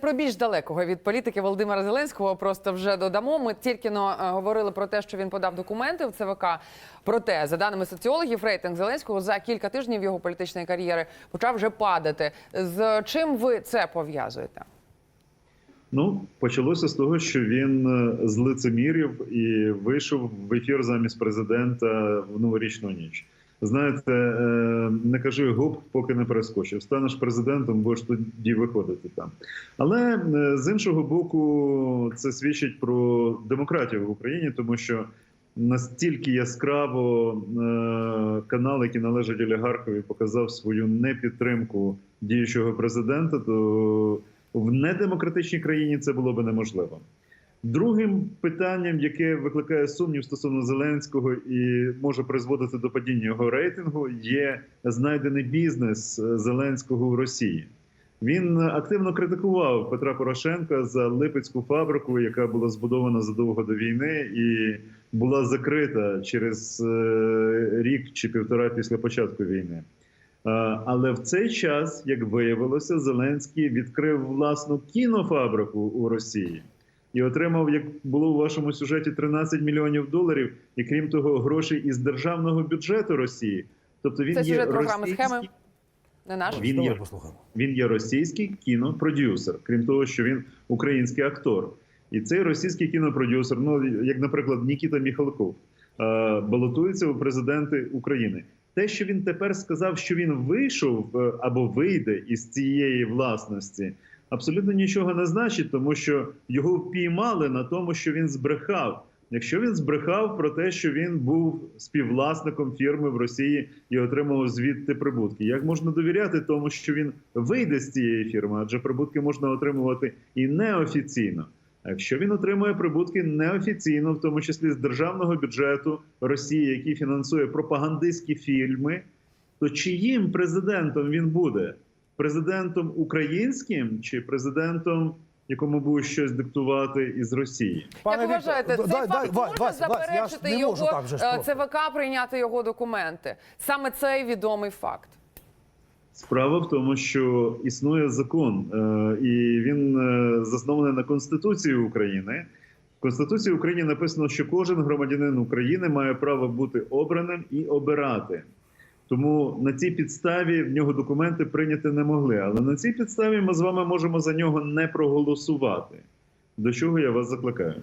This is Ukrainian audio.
Про більш далекого від політики Володимира Зеленського просто вже додамо. Ми тільки но е, говорили про те, що він подав документи в ЦВК. Проте, за даними соціологів, рейтинг Зеленського за кілька тижнів його політичної кар'єри почав вже падати. З чим ви це пов'язуєте? Ну, почалося з того, що він е, з лицемірів і вийшов в ефір замість президента в новорічну ніч. Знаєте, е, не кажи гоп, поки не перескочив. Станеш президентом, будеш тоді виходити там. Але е, з іншого боку, це свідчить про демократію в Україні, тому що настільки яскраво е, канал, який належить олігархові, показав свою непідтримку діючого президента, то в недемократичній країні це було би неможливо. Другим питанням, яке викликає сумнів стосовно Зеленського і може призводити до падіння його рейтингу, є знайдений бізнес е, Зеленського в Росії. Він активно критикував Петра Порошенка за Липецьку фабрику, яка була збудована задовго до війни і була закрита через е, рік чи півтора після початку війни. Е, Але в цей час, як виявилося, Зеленський відкрив власну кінофабрику у Росії і отримав, як було у вашому сюжеті, 13 мільйонів доларів, і крім того, гроші із державного бюджету Росії. Тобто він Це є програми схеми. Не наш? Він є- він є російський кінопродюсер, крім того, що він український актор. І цей російський кінопродюсер, ну як, наприклад, Нікіта Міхалков, е, балотується у президенти України. Те, що він тепер сказав, що він вийшов е, або вийде із цієї власності, абсолютно нічого не значить, тому що його впіймали на тому, що він збрехав. Якщо він збрехав про те, що він був співвласником фірми в Росії і отримав звідти прибутки, як можна довіряти тому, що він вийде з цієї фірми? Адже прибутки можна отримувати і неофіційно. А якщо він отримує прибутки неофіційно, в тому числі з державного бюджету Росії, який фінансує пропагандистські фільми, то чиїм президентом він буде? Президентом українським чи президентом, якому буде щось диктувати із Росії? Як ви вважаєте, цей дай- факт дай- може Вась, Вась, заперечити не його так же е. ЦВК прийняти його документи? Саме цей відомий факт. Справа в тому, що існує закон, е, і він е, заснований на Конституції України. В Конституції України написано, що кожен громадянин України має право бути обраним і обирати. Тому на цій підставі в нього документи прийняти не могли. Але на цій підставі ми з вами можемо за нього не проголосувати. До чого я вас закликаю?